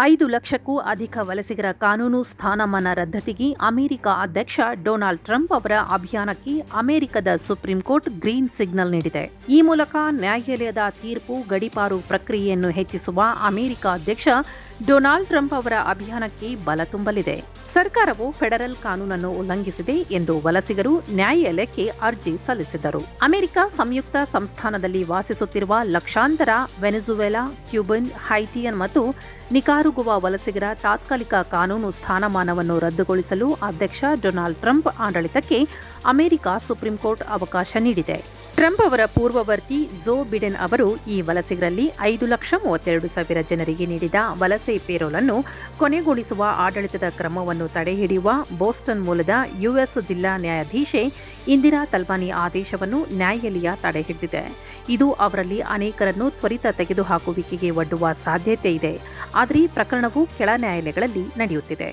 ಐದು ಲಕ್ಷಕ್ಕೂ ಅಧಿಕ ವಲಸಿಗರ ಕಾನೂನು ಸ್ಥಾನಮಾನ ರದ್ದತಿಗೆ ಅಮೆರಿಕ ಅಧ್ಯಕ್ಷ ಡೊನಾಲ್ಡ್ ಟ್ರಂಪ್ ಅವರ ಅಭಿಯಾನಕ್ಕೆ ಅಮೆರಿಕದ ಸುಪ್ರೀಂ ಕೋರ್ಟ್ ಗ್ರೀನ್ ಸಿಗ್ನಲ್ ನೀಡಿದೆ. ಈ ಮೂಲಕ ನ್ಯಾಯಾಲಯದ ತೀರ್ಪು ಗಡಿಪಾರು ಪ್ರಕ್ರಿಯೆಯನ್ನು ಹೆಚ್ಚಿಸುವ ಅಮೆರಿಕ ಅಧ್ಯಕ್ಷ ಡೊನಾಲ್ಡ್ ಟ್ರಂಪ್ ಅವರ ಅಭಿಯಾನಕ್ಕೆ ಬಲ ತುಂಬಲಿದೆ. ಸರ್ಕಾರವು ಫೆಡರಲ್ ಕಾನೂನನ್ನು ಉಲ್ಲಂಘಿಸಿದೆ ಎಂದು ವಲಸಿಗರು ನ್ಯಾಯಾಲಯಕ್ಕೆ ಅರ್ಜಿ ಸಲ್ಲಿಸಿದರು ಅಮೆರಿಕ ಸಂಯುಕ್ತ ಸಂಸ್ಥಾನದಲ್ಲಿ ವಾಸಿಸುತ್ತಿರುವ ಲಕ್ಷಾಂತರ ವೆನೆಜುವೆಲಾ, ಕ್ಯೂಬನ್, ಹೈಟಿಯನ್ ಮತ್ತು ನಿಕಾರುಗುವ ವಲಸಿಗರ ತಾತ್ಕಾಲಿಕ ಕಾನೂನು ಸ್ಥಾನಮಾನವನ್ನು ರದ್ದುಗೊಳಿಸಲು ಅಧ್ಯಕ್ಷ ಡೊನಾಲ್ಡ್ ಟ್ರಂಪ್ ಆಡಳಿತಕ್ಕೆ ಅಮೆರಿಕ ಸುಪ್ರೀಂ ಕೋರ್ಟ್ ಅವಕಾಶ ನೀಡಿದೆ. ಟ್ರಂಪ್ ಅವರ ಪೂರ್ವವರ್ತಿ ಜೋ ಬಿಡೆನ್ ಅವರು ಈ ವಲಸಿಗರಲ್ಲಿ ಐದು ಲಕ್ಷ ಮೂವತ್ತೆರಡು ಸಾವಿರ ಜನರಿಗೆ ನೀಡಿದ ವಲಸೆ ಪೇರೋಲ್ ಅನ್ನು ಕೊನೆಗೊಳಿಸುವ ಆಡಳಿತದ ಕ್ರಮವನ್ನು ತಡೆಹಿಡಿಯುವ ಬೋಸ್ಟನ್ ಮೂಲದ ಯುಎಸ್ ಜಿಲ್ಲಾ ನ್ಯಾಯಾಧೀಶೆ ಇಂದಿರಾ ತಲ್ವಾನಿ ಆದೇಶವನ್ನು ನ್ಯಾಯಾಲಯ ತಡೆಹಿಡಿದಿದೆ. ಇದು ಅವರಲ್ಲಿ ಅನೇಕರನ್ನು ತ್ವರಿತ ತೆಗೆದುಹಾಕುವಿಕೆಗೆ ಒಡ್ಡುವ ಸಾಧ್ಯತೆ ಇದೆ. ಆದರೆ ಈ ಪ್ರಕರಣವು ಕೆಳ ನ್ಯಾಯಾಲಯಗಳಲ್ಲಿ ನಡೆಯುತ್ತಿದೆ.